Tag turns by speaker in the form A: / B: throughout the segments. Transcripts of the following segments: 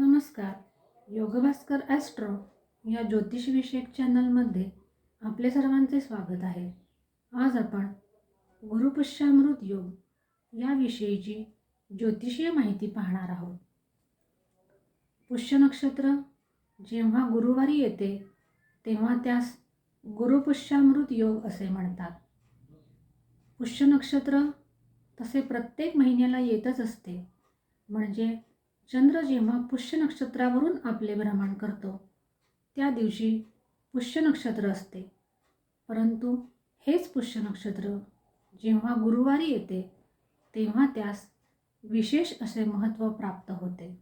A: नमस्कार. योगभास्कर ॲस्ट्रो या ज्योतिषविषयक चॅनलमध्ये आपले सर्वांचे स्वागत आहे. आज आपण गुरुपुष्यामृत योग याविषयीची ज्योतिषीय माहिती पाहणार आहोत. पुष्य नक्षत्र जेव्हा गुरुवारी येते तेव्हा त्यास गुरुपुष्यामृत योग असे म्हणतात. पुष्य नक्षत्र तसे प्रत्येक महिन्याला येतच असते. म्हणजे चंद्र जेव्हा पुष्य नक्षत्रावरून आपले भ्रमण करतो त्या दिवशी पुष्य नक्षत्र असते. परंतु हेच पुष्य नक्षत्र जेव्हा गुरुवारी येते तेव्हा त्यास विशेष असे महत्त्व प्राप्त होते.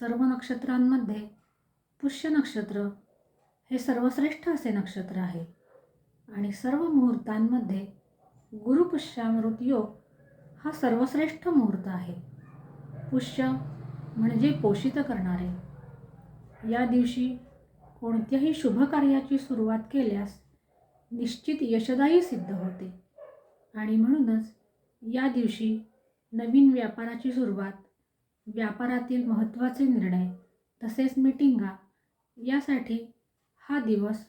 A: सर्व नक्षत्रांमध्ये पुष्य नक्षत्र हे सर्वश्रेष्ठ असे नक्षत्र आहे आणि सर्व मुहूर्तांमध्ये गुरुपुष्यामृत योग हा सर्वश्रेष्ठ मुहूर्त आहे. पुष्य म्हणजे पोषित करणारे. या दिवशी कोणत्याही शुभ कार्याची सुरुवात केल्यास निश्चित यशदायी सिद्ध होते. आणि म्हणूनच या दिवशी नवीन व्यापाराची सुरुवात व्यापारातील महत्त्वाचे निर्णय तसेच मीटिंगा यासाठी हा दिवस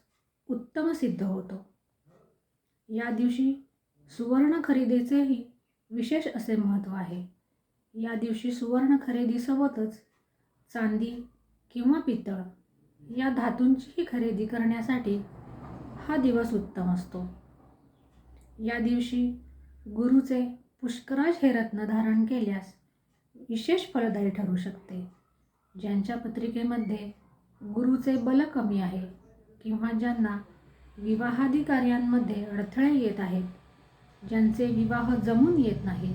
A: उत्तम सिद्ध होतो. या दिवशी सुवर्ण खरेदीचेही विशेष असे महत्त्व आहे. या दिवशी सुवर्ण खरेदीसोबतच चांदी किंवा पितळ या धातूंचीही खरेदी करण्यासाठी हा दिवस उत्तम असतो. या दिवशी गुरुचे पुष्कराज हे रत्न धारण केल्यास विशेष फलदायी ठरू शकते. ज्यांच्या पत्रिकेमध्ये गुरुचे बल कमी आहे किंवा ज्यांना विवाहादी कार्यांमध्ये अडथळे येत आहेत ज्यांचे विवाह जमून येत नाही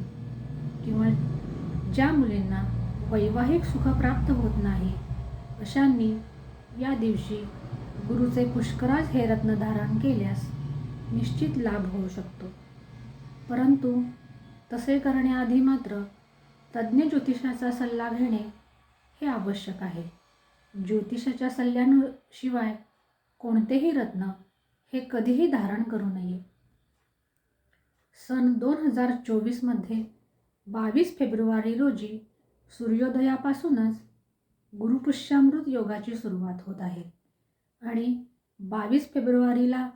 A: किंवा ज्या मुलींना वैवाहिक सुख प्राप्त होत नाही अशांनी या दिवशी गुरुचे पुष्कराज हे रत्न धारण केल्यास निश्चित लाभ होऊ शकतो. परंतु तसे करण्याआधी मात्र तज्ज्ञ ज्योतिषाचा सल्ला घेणे हे आवश्यक आहे. ज्योतिषाच्या सल्ल्याशिवाय कोणतेही रत्न हे कधीही धारण करू नये. सन दोन हजार चोवीसमध्ये बावीस फेब्रुवारी रोजी सूर्योदयापासूनच गुरुपुष्यामृत योगाची सुरुवात होत आहे. आणि बावीस फेब्रुवारीला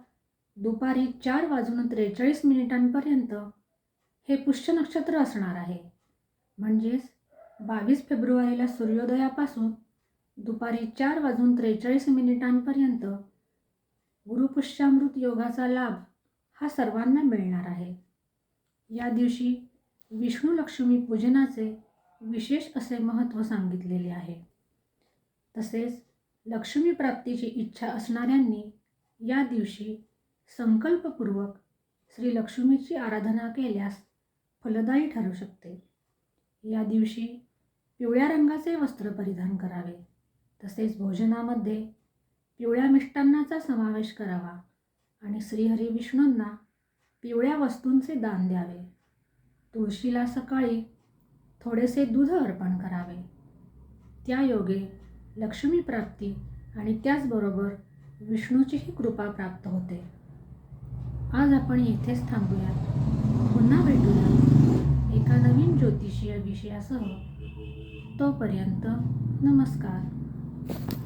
A: दुपारी चार वाजून त्रेचाळीस मिनिटांपर्यंत हे पुष्य नक्षत्र असणार आहे. म्हणजेच बावीस फेब्रुवारीला सूर्योदयापासून दुपारी चार वाजून त्रेचाळीस मिनिटांपर्यंत गुरुपुष्यामृत योगाचा लाभ हा सर्वांना मिळणार आहे. या दिवशी विष्णू लक्ष्मी पूजनाचे विशेष असे महत्त्व सांगितलेले आहे. तसेच लक्ष्मी प्राप्तीची इच्छा असणाऱ्यांनी या दिवशी संकल्पपूर्वक श्री लक्ष्मीची आराधना केल्यास फलदायी ठरू शकते. या दिवशी पिवळ्या रंगाचे वस्त्र परिधान करावे. तसेच भोजनामध्ये पिवळ्या मिष्टान्नाचा समावेश करावा आणि श्रीहरी विष्णूंना पिवळ्या वस्तूंचे दान द्यावे. तुळशीला सकाळी थोडेसे दूध अर्पण करावे. त्या योगे लक्ष्मी प्राप्ती आणि त्याचबरोबर विष्णूचीही कृपा प्राप्त होते. आज आपण येथेच थांबूयात. पुन्हा भेटूया एका नवीन ज्योतिषीय विषयासह. तोपर्यंत नमस्कार.